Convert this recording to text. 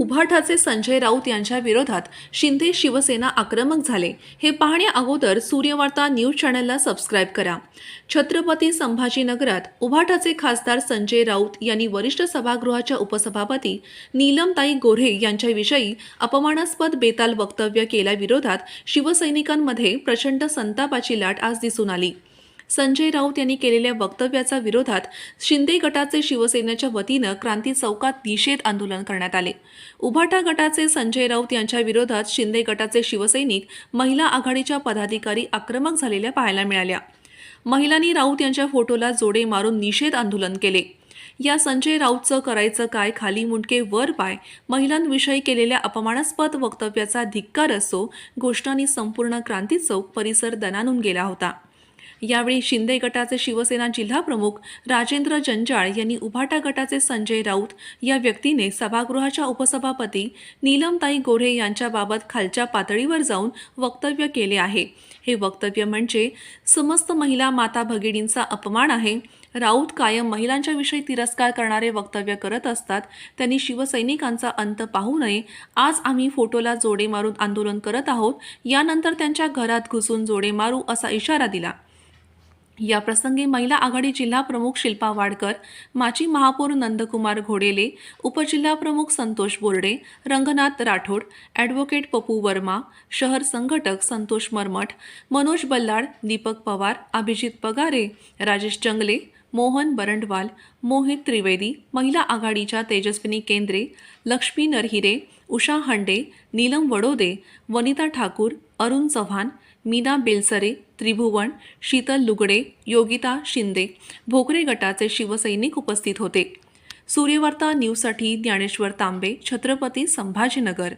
उभाठाचे संजय राऊत यांच्या विरोधात शिंदे शिवसेना आक्रमक झाले. हे पाहण्या अगोदर सूर्यवार्ता न्यूज चॅनलला सबस्क्राईब करा. छत्रपती संभाजीनगरात उभाठाचे खासदार संजय राऊत यांनी वरिष्ठ सभागृहाच्या उपसभापती नीलमताई गोऱ्हे यांच्याविषयी अपमानास्पद बेताल वक्तव्य केल्याविरोधात शिवसैनिकांमध्ये प्रचंड संतापाची लाट आज दिसून आली. संजय राऊत यांनी केलेल्या वक्तव्याचा विरोधात शिंदे गटाचे शिवसेनेच्या वतीनं क्रांती चौकात निषेध आंदोलन करण्यात आले. उभाटा गटाचे संजय राऊत यांच्या विरोधात शिंदे गटाचे शिवसैनिक महिला आघाडीच्या पदाधिकारी आक्रमक झालेल्या पाहायला मिळाल्या. महिलांनी राऊत यांच्या फोटोला जोडे मारून निषेध आंदोलन केले. या संजय राऊतचं करायचं काय खाली मुंडके वर पाय महिलांविषयी केलेल्या अपमानास्पद वक्तव्याचा धिक्कार असो घोषणांनी संपूर्ण क्रांती चौक परिसर दणानून गेला होता. यावेळी शिंदे गटाचे शिवसेना जिल्हाप्रमुख राजेंद्र जंजाळ यांनी उभाटा गटाचे संजय राऊत या व्यक्तीने सभागृहाच्या उपसभापती नीलमताई गोढे यांच्याबाबत खालच्या पातळीवर जाऊन वक्तव्य केले आहे. हे वक्तव्य म्हणजे समस्त महिला माता भगिनींचा अपमान आहे. राऊत कायम महिलांच्या विषयी तिरस्कार करणारे वक्तव्य करत असतात. त्यांनी शिवसैनिकांचा अंत पाहू नये. आज आम्ही फोटोला जोडे मारून आंदोलन करत आहोत. यानंतर त्यांच्या घरात घुसून जोडे मारू असा इशारा दिला. या प्रसंगी महिला आघाडी जिल्हा प्रमुख शिल्पा वाडकर माजी महापौर नंदकुमार घोडेले उपजिल्हा प्रमुख संतोष बोर्डे रंगनाथ राठोड ॲडव्होकेट पपू वर्मा शहर संघटक संतोष मरमठ मनोज बल्लाड दीपक पवार अभिजित पगारे राजेश जंगले मोहन बरंडवाल मोहित त्रिवेदी महिला आघाडीच्या तेजस्विनी केंद्रे लक्ष्मी नरहिरे उषा हंडे नीलम वडोदे वनिता ठाकूर अरुण चव्हाण मीना बेलसरे त्रिभुवन शीतल लुगडे योगिता शिंदे भोकरे गटाचे शिवसैनिक उपस्थित होते. सूर्यवार्ता न्यूजसाठी ज्ञानेश्वर तांबे छत्रपती संभाजीनगर.